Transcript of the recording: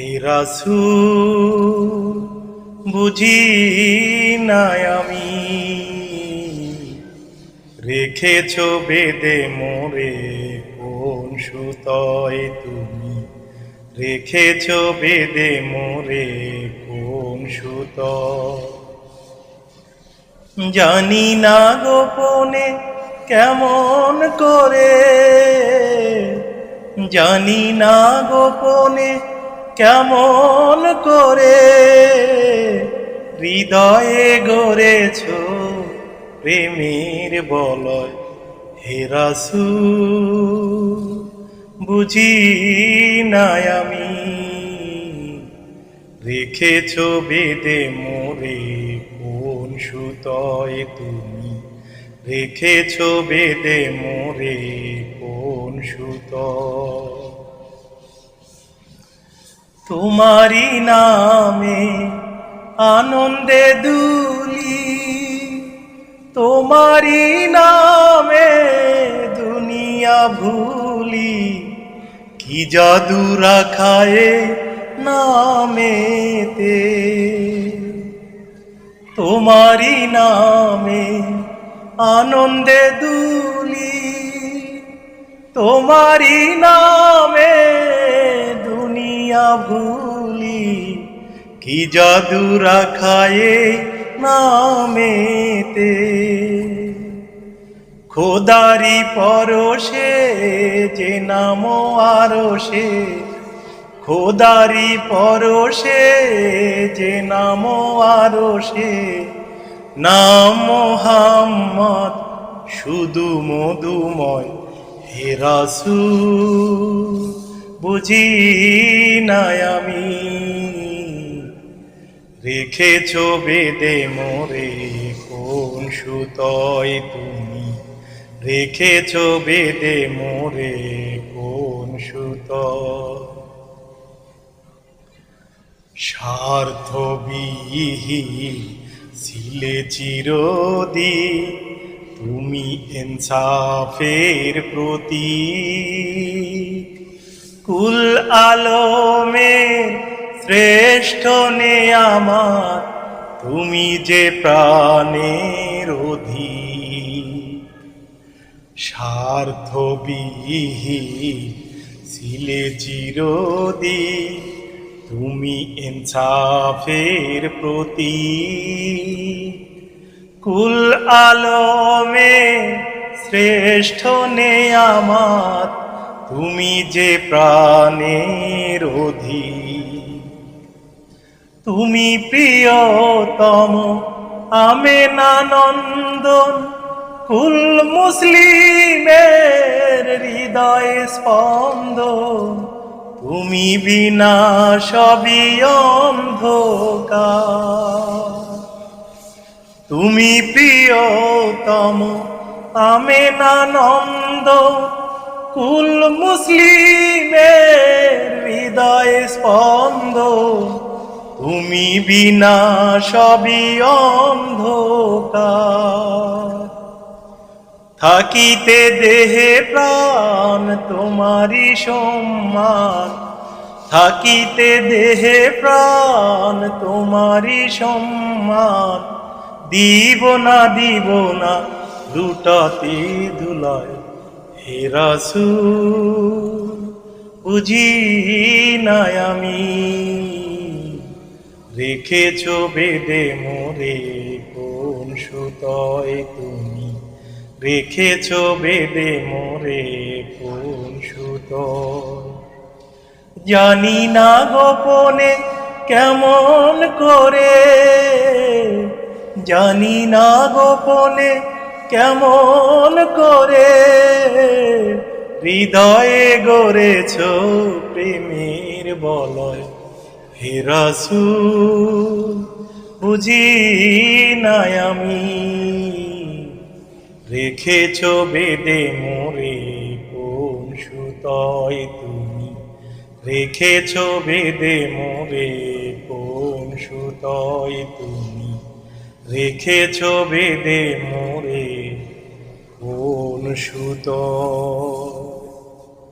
হে রাসু বুঝি নাই আমি। রেখেছ বেদে মোরে কোন সুতয় তুমি? রেখেছ বেদে মোরে কোন সুতয়? জানি না গোপনে কেমন করে। জানি না গোপনে কেমন করে হৃদয়ে গড়েছ প্রেমের বলয়? হেরাসু বুঝি নাই আমি? রেখেছ বেদে মোরে কোন সুতয় তুমি? রেখেছ বেদে মোরে কোন সুতয়? তোমারি নামে আনন্দে দুলি তোমারি নামে দুনিয়া ভুলি, কি জাদু রাখায় নামেতে? তোমারি নামে আনন্দে দুলি তোমারি নামে দুনিয়া ভুলি, কি জাদু রাখায় নামেতে? খোদারি পরশে, যে নাম আরও সে খোদারি পরশে, যে নাম আরও সে নাম মোহাম্মদ শুধু মধুময় হেরাসু বুঝি নাই আমি। রেখেছ বেদে মোরে কোন সুতয় তুমি? রেখেছ বেদে মোরে কোন সুতয়? স্বার্থবিহী ছিলে চিরদি, তুমি ইনসাফের প্রতি কুল আলমের শ্রেষ্ঠ আমার, তুমি যে প্রাণের অধীর স্বার্থবিহী ছিলে চিরদি তুমি ইনসাফের প্রতি কুল আলমে শ্রেষ্ঠ নে আমার তুমি যে প্রাণের অধীর তুমি প্রিয়তম আমেনানন্দন, কুল মুসলিমের হৃদয় স্পন্দ তুমি বিনা সবই অন্ধকার। তুমি প্রিয়তম আমেনানন্দ কুল মুসলিমের হৃদয় স্পন্দ। তুমি বিনা সবই অন্ধকার। থাকিতে দেহে প্রাণ তোমারি সম্মান। থাকিতে দেহে প্রাণ তোমারি সম্মান। দিব না দিব না দুটাতে দুলায় হেরাসু বুঝি নাই আমি। রেখেছ বেদে মোরে কোন সুতয় তুমি? রেখেছ বেদে মোরে কোন সুতয়? জানি না গোপনে কেমন করে, জানি না গোপনে কেমন করে হৃদয়ে গড়েছ প্রেমের বলয়? হেরাসু বুঝি নাই আমি? রেখেছ বেদে মোরে কোন সুতয় তুমি? রেখেছ বেদে মোরে কোন সুতয় তুমি? রেখেছ বেদে মোরে কোন সুতয়